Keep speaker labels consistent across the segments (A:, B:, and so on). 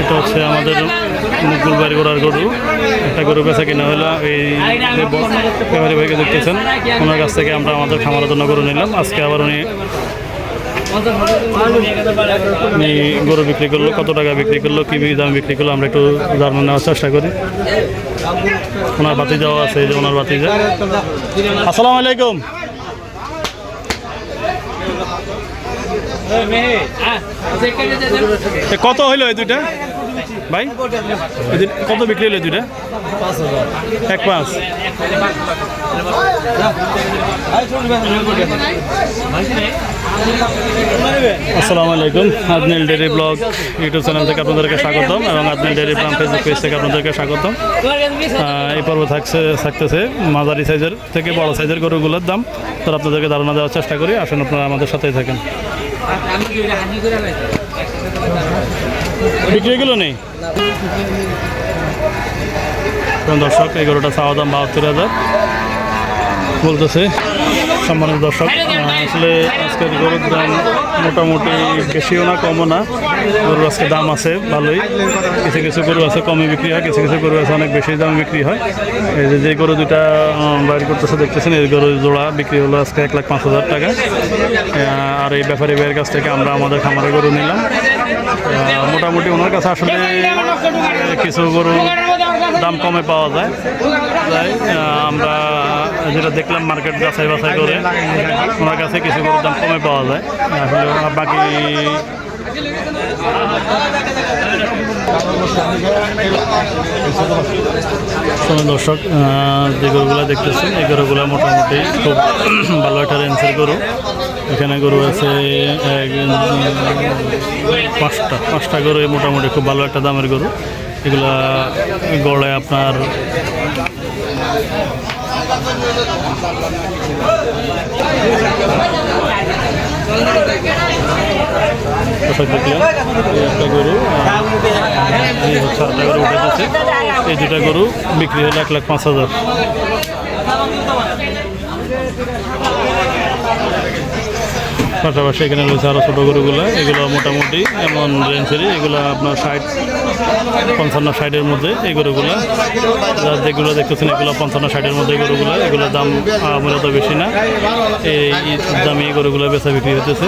A: এটা হচ্ছে আমাদের মুকুল বাড়ি গোড়ার গরু। একটা গরু বেচা কিনা হলো, এই ব্যাপারী ভাইকে দেখতেছেন, ওনার কাছ থেকে আমরা আমাদের খামারের জন্য গরু নিলাম। আজকে আবার উনি উনি গরু বিক্রি করল, কত টাকা বিক্রি করল, কী দাম বিক্রি করল, আমরা একটু জানার নেওয়ার চেষ্টা করি। ওনার বাতি দেওয়া আছে যে ওনার বাতি যা আসসালামু আলাইকুম। কত হইল এই দুইটা? ভাই কত বিক্রি হলো দুইটা? এক পাঁচ। আসসালামু আলাইকুম Adnil dairy blog YouTube channel থেকে আপনাদেরকে স্বাগতম এবং Adnil dairy blog Facebook page থেকে আপনাদেরকে স্বাগতম। এই পর্ব থাকছে, থাকতেছে মাঝারি সাইজের থেকে বড় সাইজের গরুগুলোর দাম। তো আপনাদেরকে ধারণা দেওয়ার চেষ্টা করি, আসুন আপনারা আমাদের সাথেই থাকেন। বিক্রি এগুলো নেই দর্শক এই গরুটা চাওয়া দাম বাহাত্তর হাজার। বলতেছে, সম্মানিত দর্শক আসলে আজকের গরুর দাম মোটামুটি বেশিও না, কমও না। গরুর আজকে দাম আছে, ভালোই। কিছু কিছু গরু আছে কমে বিক্রি হয়, কিছু কিছু গরু আছে অনেক বেশি দামে বিক্রি হয়। এই যে যে গরু দুটা বাইর করতেছে, দেখতেছেন, এই গরু জোড়া বিক্রি হলো আজকে এক লাখ পাঁচ হাজার টাকা। আর এই ব্যাপারী ভাইয়ের কাছ থেকে আমরা আমাদের খামারে গরু নিলাম। মোটামুটি ওনার কাছে আসলে কিছু গরু দাম কমে পাওয়া যায়। তাই আমরা যেটা দেখলাম মার্কেট যাচাই বাছাই করে ওনার কাছে কিছু গরুর দাম কমে পাওয়া যায়। আসলে বাকি দর্শক যে গরুগুলো দেখতেছেন এই গরুগুলো মোটামুটি খুব ভালো একটা রেঞ্জের গরু। এখানে গরু আছে পাঁচটা পাঁচটা গরু মোটামুটি খুব ভালো একটা দামের গরু। এগুলা গড়ে আপনার একটা গরু আরেকটা গরু এই দুটা গরু বিক্রি হলো এক লাখ পাঁচ হাজার। পাশাপাশি এখানে রয়েছে আরও ছোটো গরুগুলো। এগুলো মোটামুটি এমন রেঞ্জেরই এগুলো আপনার ষাট, পঞ্চান্ন ষাটের মধ্যে এই গরুগুলো। যা যেগুলো দেখতেছেন, এগুলো পঞ্চান্ন ষাটের মধ্যে এই গরুগুলো। এগুলোর দাম মূলত বেশি না। এই দামি এই গরুগুলো বেচা বিক্রি হতেছে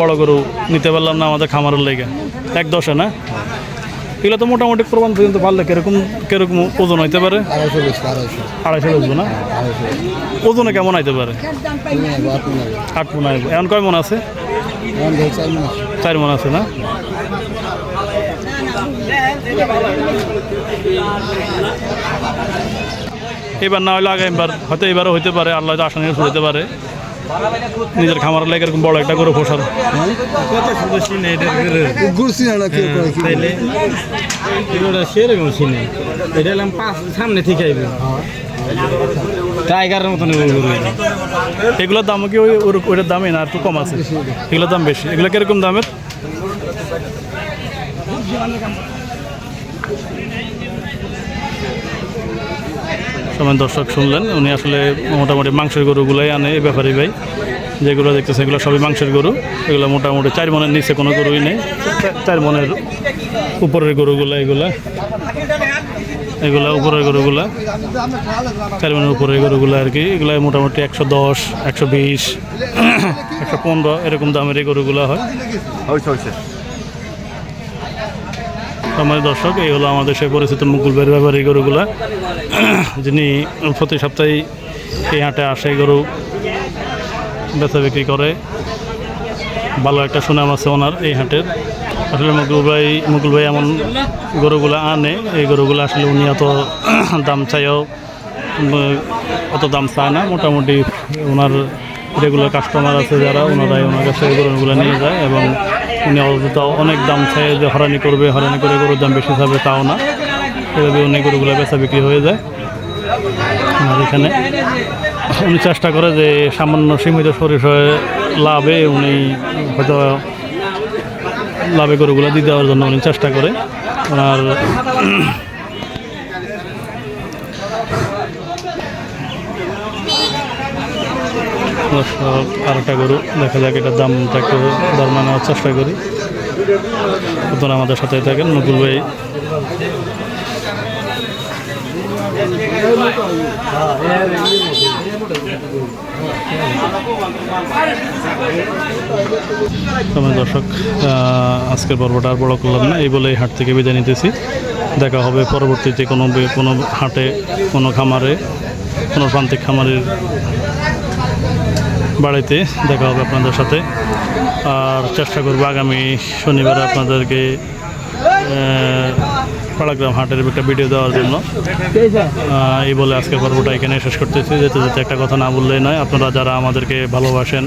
A: বড় গরু নিতে পারলাম না আমাদের খামারের লেগে। এক দশে না? এগুলো তো মোটামুটি প্রমাণ পর্যন্ত পারলে কীরকম কীরকম ওজন হইতে পারে?
B: আড়াইশো আড়াইশো।
A: না? ওজনে কেমন হইতে পারে? আট মন আইব এখন কয় মন আছে? চার মন আছে। না? এবার না হলে আগামীবার হয়তো এবারও হইতে পারে আল্লাহ আসানি হইতে পারে। নিজের খামারের লাগে এরকম বড় একটা করে পোষার।
B: ঘুরছি না কি করে
C: তাইলে সেরকম এটা পাঁচ সামনে আইবে। টাইগারের মতন গরু।
A: এগুলোর দাম কি ওই ওইটার দামই না একটু কম আছে। এগুলোর দাম বেশি। এগুলো কীরকম দামের? সময় দর্শক শুনলেন, উনি আসলে মোটামুটি মাংসের গরুগুলাই আনে এই ব্যাপারী ভাই। যেগুলো দেখতেছে এগুলো সবই মাংসের গরু। এগুলো মোটামুটি চার মনের নিচে কোনো গরুই নেই। চার মনের উপরের গরুগুলো, এগুলা। এগুলা উপরের গরুগুলা। চার মনের উপরের গরুগুলো আর কি। এগুলো মোটামুটি একশো দশ, একশো বিশ, একশো পনেরো, এরকম দামের এই গরুগুলো হয়। আমার দর্শক, এই হলো আমাদের সে পরিচিত মুকুল বের ব্যাপার এই গরুগুলা। যিনি প্রতি সপ্তাহে এই হাটে আসে, গরু বেচা বিক্রি করে। ভালো একটা সুনাম আছে ওনার এই হাটের। আসলে মুকুল ভাই মুকুল ভাই এমন গরুগুলো আনে, এই গরুগুলো আসলে উনি অত দাম চাইও অত দাম চায় না। মোটামুটি ওনার রেগুলার কাস্টমার আছে যারা, ওনারাই ওনার কাছে গরুগুলো নিয়ে যায় এবং উনি অযথা অনেক দাম চাই যে হরানি করবে হরানি করে গরুর দাম বেশি যাবে, তাও না। এভাবে অনেক গরুগুলো বেচা বিক্রি হয়ে যায়। আর এখানে উনি চেষ্টা করে যে সামান্য সীমিত পরিসরে লাভে উনি হয়তো লাভে গরুগুলো দিয়ে দেওয়ার জন্য উনি চেষ্টা করে। আর দর্শক আরেকটা গরু। দেখা যাক এটার দামটা একটু দরমা নেওয়ার চেষ্টা করি। আপনারা আমাদের সাথে থাকেন, নকুল ভাই। তবে দর্শক আজকের পর্বটা আর বড় করলাম না, এই বলে হাট থেকে বিদায় নিতেছি। দেখা হবে পরবর্তীতে কোনো কোনো হাটে, কোনো খামারে, কোনো প্রান্তিক খামারের বাড়িতে দেখা হবে আপনাদের সাথে। আর চেষ্টা করব আগামী শনিবার আপনাদেরকে পাড়াগ্রাম হাটের একটা ভিডিও দেওয়ার জন্য। এই বলে আজকের পর্বটা এখানে শেষ করতেছি। যেতে যেতে একটা কথা না বললেই নয়, আপনারা যারা আমাদেরকে ভালোবাসেন,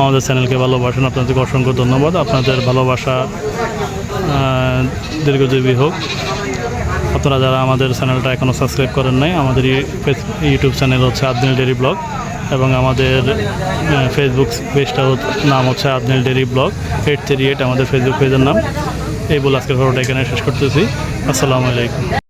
A: আমাদের চ্যানেলকে ভালোবাসেন, আপনাদেরকে অসংখ্য ধন্যবাদ। আপনাদের ভালোবাসা দীর্ঘজীবী হোক। আপনারা যারা আমাদের চ্যানেলটা এখনও সাবস্ক্রাইব করেন নাই, আমাদের ইউটিউব চ্যানেল হচ্ছে আদনিল ডেরি ব্লগ। এবং আমাদের ফেসবুক পেজটা নাম হচ্ছে Adnel dairy blog eight three eight আমাদের ফেসবুক পেজের নাম। এই বলে আজকের খবরটা এখানে শেষ করতেছি। আসসালামু আলাইকুম।